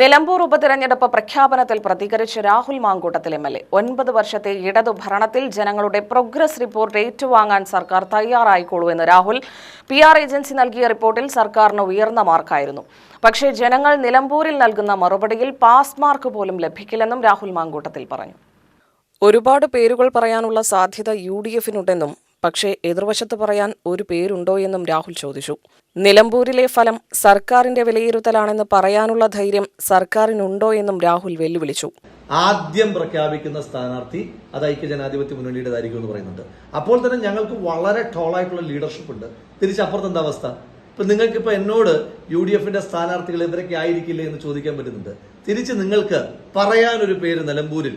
നിലമ്പൂർ ഉപതെരഞ്ഞെടുപ്പ് പ്രഖ്യാപനത്തിൽ പ്രതികരിച്ച് Rahul Mamkootathil M L A. ഒൻപത് വർഷത്തെ ഇടതു ഭരണത്തിൽ ജനങ്ങളുടെ പ്രോഗ്രസ് റിപ്പോർട്ട് ഏറ്റുവാങ്ങാൻ സർക്കാർ തയ്യാറായിക്കോളൂ എന്ന് രാഹുൽ പി ആർ ഏജൻസി നൽകിയ റിപ്പോർട്ടിൽ സർക്കാരിന് ഉയർന്ന മാർക്കായിരുന്നു. പക്ഷേ ജനങ്ങൾ നിലമ്പൂരിൽ നൽകുന്ന മറുപടിയിൽ പാസ് മാർക്ക് പോലും ലഭിക്കില്ലെന്നും രാഹുൽ മാങ്കൂട്ടത്തിൽ പറഞ്ഞു. ഒരുപാട് പേരുകൾ പറയാനുള്ള സാധ്യത യു ഡി എഫിനുണ്ടെന്നും പക്ഷേ എതിർവശത്ത് പറയാൻ ഒരു പേരുണ്ടോ എന്നും രാഹുൽ ചോദിച്ചു. നിലമ്പൂരിലെ ഫലം സർക്കാരിന്റെ വിലയിരുത്തലാണെന്ന് പറയാനുള്ള ധൈര്യം സർക്കാരിനുണ്ടോ എന്നും രാഹുൽ വെല്ലുവിളിച്ചു. ആദ്യം പ്രഖ്യാപിക്കുന്ന സ്ഥാനാർത്ഥി അത് ഐക്യ ജനാധിപത്യ മുന്നണിയുടേതായിരിക്കും എന്ന് പറയുന്നുണ്ട്. അപ്പോൾ തന്നെ ഞങ്ങൾക്ക് വളരെ ടോളായിട്ടുള്ള ലീഡർഷിപ്പ് ഉണ്ട്. തിരിച്ചപ്പുറത്ത് എന്താ അവസ്ഥ? ഇപ്പൊ നിങ്ങൾക്ക് ഇപ്പൊ എന്നോട് യു ഡി എഫിന്റെ സ്ഥാനാർത്ഥികൾ ഇവരൊക്കെ ആയിരിക്കില്ലേ എന്ന് ചോദിക്കാൻ പറ്റുന്നുണ്ട്. തിരിച്ച് നിങ്ങൾക്ക് പറയാനൊരു പേര് നിലമ്പൂരിൽ.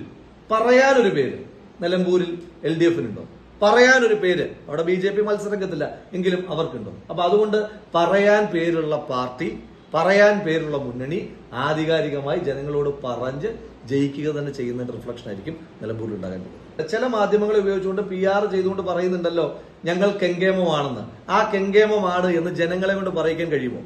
പറയാനൊരു പേര് നിലമ്പൂരിൽ എൽ ഡി എഫിനുണ്ടോ? പറയാനൊരു പേര്. അവിടെ ബി ജെ പി മത്സരരംഗത്തില്ല എങ്കിലും അവർക്കുണ്ടോ. അപ്പൊ അതുകൊണ്ട് പറയാൻ പേരുള്ള പാർട്ടി പറയാൻ പേരുള്ള മുന്നണി ആധികാരികമായി ജനങ്ങളോട് പറഞ്ഞ് ജയിക്കുക തന്നെ ചെയ്യുന്നതിന്റെ റിഫ്ലക്ഷൻ ആയിരിക്കും നിലമ്പൂരിൽ ഉണ്ടാകാൻ പോകുന്നത്. ചില മാധ്യമങ്ങളെ ഉപയോഗിച്ചുകൊണ്ട് പി ആർ ചെയ്തുകൊണ്ട് പറയുന്നുണ്ടല്ലോ ഞങ്ങൾ കെങ്കേമമാണെന്ന്. ആ കെങ്കേമമാണ് എന്ന് ജനങ്ങളെ കൊണ്ട് പറയിക്കാൻ കഴിയുമോ?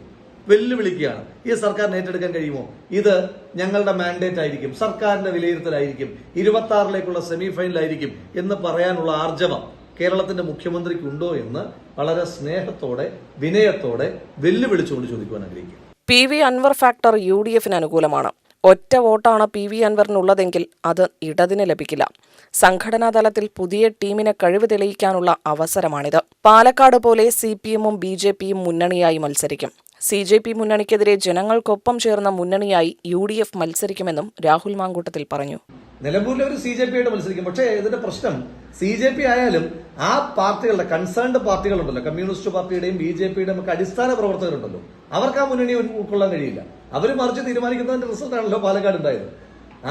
വെല്ലുവിളിക്കുകയാണ്. ഈ സർക്കാരിന് ഏറ്റെടുക്കാൻ കഴിയുമോ? ഇത് ഞങ്ങളുടെ മാൻഡേറ്റ് ആയിരിക്കും. സർക്കാരിന്റെ വിലയിരുത്തലായിരിക്കും. ഇരുപത്തി ആറിലേക്കുള്ള സെമി ഫൈനലായിരിക്കും എന്ന് പറയാനുള്ള ആർജവം കേരളത്തിന്റെ മുഖ്യമന്ത്രിക്ക് ഉണ്ടോ എന്ന് വളരെ സ്നേഹത്തോടെ വിനയത്തോടെ വെല്ലുവിളിച്ചുകൊണ്ട് ചോദിക്കുവാൻ ആഗ്രഹിക്കും P V Anwar factor U D എഫിന് അനുകൂലമാണ്. ഒറ്റ വോട്ടാണ് പി വി അൻവറിനുള്ളതെങ്കിൽ അത് ഇടതിന് ലഭിക്കില്ല. സംഘടനാ തലത്തിൽ പുതിയ ടീമിനെ കഴിവ് തെളിയിക്കാനുള്ള അവസരമാണിത്. പാലക്കാട് പോലെ സി പി എമ്മും ബി ജെ പിയും മുന്നണിയായി മത്സരിക്കും. സി ജെ പി മുന്നണിക്കെതിരെ ജനങ്ങൾക്കൊപ്പം ചേർന്ന മുന്നണിയായി യു ഡി എഫ് മത്സരിക്കുമെന്നും രാഹുൽ മാങ്കൂട്ടത്തിൽ പറഞ്ഞു. നിലമ്പൂരിൽ ഒരു സി ജെ പി ആയിട്ട് മത്സരിക്കും. പക്ഷേ ഇതിന്റെ പ്രശ്നം സി ജെ പി ആയാലും ആ പാർട്ടികളുടെ കൺസേൺഡ് പാർട്ടികളുണ്ടല്ലോ. കമ്മ്യൂണിസ്റ്റ് പാർട്ടിയുടെയും ബി ജെ പിയുടെയും ഒക്കെ അടിസ്ഥാന പ്രവർത്തകരുണ്ടല്ലോ. അവർക്ക് ആ മുന്നണി ഉൾക്കൊള്ളാൻ കഴിയില്ല. അവർ മറിച്ച് തീരുമാനിക്കുന്നതിന്റെ റിസൾട്ട് ആണല്ലോ പാലക്കാട് ഉണ്ടായത്.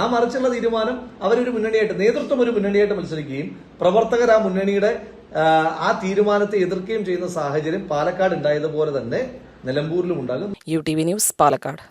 ആ മറിച്ചുള്ള തീരുമാനം അവരൊരു മുന്നണിയായിട്ട് നേതൃത്വം ഒരു മുന്നണിയായിട്ട് മത്സരിക്കുകയും പ്രവർത്തകർ ആ മുന്നണിയുടെ ആ തീരുമാനത്തെ എതിർക്കുകയും ചെയ്യുന്ന സാഹചര്യം പാലക്കാട് ഉണ്ടായതുപോലെ തന്നെ നിലമ്പൂരിലും ഉണ്ടാകും. U T V news Palakkad.